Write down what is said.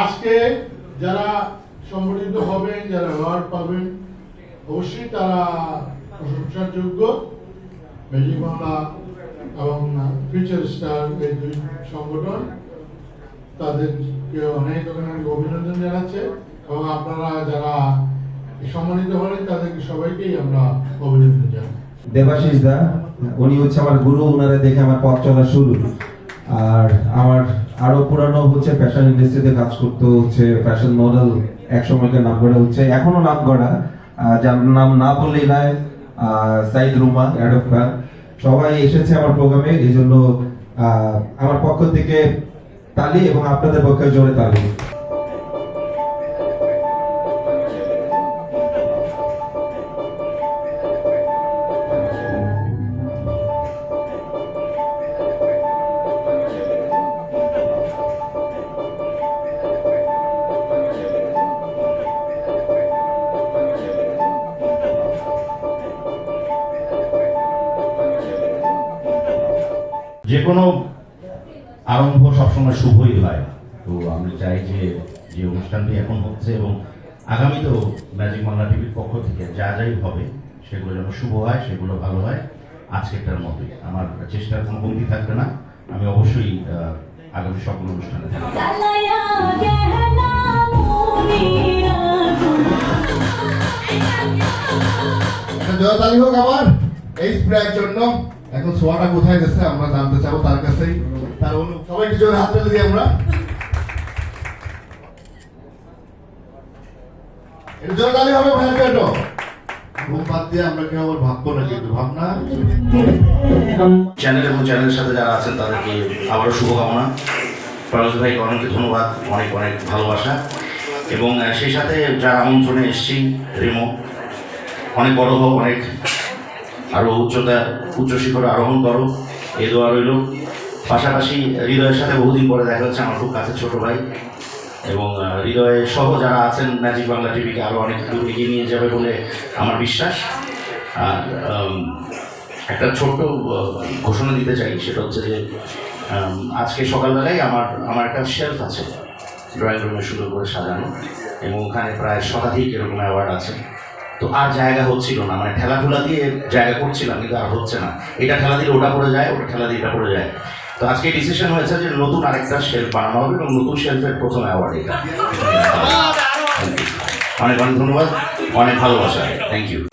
আজকে যারা সংগঠিত হবেন, যারা অ্যাওয়ার্ড পাবেন, অবশ্যই তারা প্রশংসার যোগ্য ম্যাজিক এবং ফিউচার স্টার এই দুই সংগঠন, তাদেরকে অনেক অনেক অভিনন্দন জানাচ্ছে এবং আপনারা যারা সম্মানিত হলেন, তাদেরকে সবাইকেই আমরা অভিনন্দন জানাই। দেবাশিস দা, উনি হচ্ছে আমার গুরু ওনারা দেখে আমার পথ চলা শুরু। আর আমার আরও পুরানো হচ্ছে ফ্যাশন ইন্ডাস্ট্রিতে কাজ করতে, হচ্ছে ফ্যাশন মডেল এক সময়কার নাম করা হচ্ছে, এখনও নাম করা যার নাম না বললেই নয় সাইদ রুমা অ্যাডব খান সবাই এসেছে আমার প্রোগ্রামে এই জন্য আমার পক্ষ থেকে তালি এবং আপনাদের পক্ষে জোরে তালি। যে কোনো আরম্ভ সবসময় শুভই হয়। তো আমি চাই যে যে অনুষ্ঠানটি এখন হচ্ছে এবং আগামীতেও ম্যাজিক বাংলা টিভির পক্ষ থেকে যা যাই হবে সেগুলো যেন শুভ হয় সেগুলো ভালো হয় আজকেরটার মতোই। আমার চেষ্টার কোনো কমতি থাকবে না। আমি অবশ্যই আগামী সকল অনুষ্ঠানে জয়তালি হোক আমার এই স্প্রের জন্য। এখন সোয়াটা কোথায় গেছে আমরা জানতে চাবো, তার কাছেই। তার অনু সবাইকে জোরে হাত দিই আমরা। এটা জয়তালি হবে জন্য ঘুম বাদ দিয়ে আমরা কেউ আবার ভাববো না, কিন্তু ভাবনা। চ্যানেল এবং চ্যানেলের সাথে যারা আছেন, তাদেরকে আবারও শুভকামনা। পরশ ভাইকে অনেক ধন্যবাদ, অনেক অনেক ভালোবাসা। এবং সেই সাথে যারা আমন্ত্রণে এসেছি, রিমো, অনেক বড় হোক, অনেক আরও উচ্চতা, উচ্চ শিখরে আরোহণ করো। এ দোয়া রইল। পাশাপাশি হৃদয়ের সাথে বহুদিন পরে দেখা হচ্ছে আমার খুব কাছে ছোট ভাই। এবং হৃদয়ে সহ যারা আছেন ম্যাজিক বাংলা টিভিকে আরও অনেক দূর এগিয়ে নিয়ে যাবে বলে আমার বিশ্বাস। আর একটা ছোট্ট ঘোষণা দিতে চাই, সেটা হচ্ছে যে আজকে সকালবেলায় আমার আমার একটা শেলফ আছে ড্রয়িং রুমে সুন্দর করে সাজানো। এবং ওখানে প্রায় শতাধিক এরকম অ্যাওয়ার্ড আছে। তো আর জায়গা হচ্ছিল না। মানে ঠেলাঠুলা দিয়ে জায়গা করছিলাম কিন্তু আর হচ্ছে না। এটা ঠেলা দিলে ওটা পড়ে যায় ওটা ঠেলা দিয়ে এটা পড়ে যায়। তো আজকে ডিসিশন হয়েছে যে নতুন আরেকটা শেলফ বানানো হবে এবং নতুন শেলফের প্রথম অ্যাওয়ার্ড এটা। অনেক অনেক ধন্যবাদ অনেক ভালোবাসা। Thank you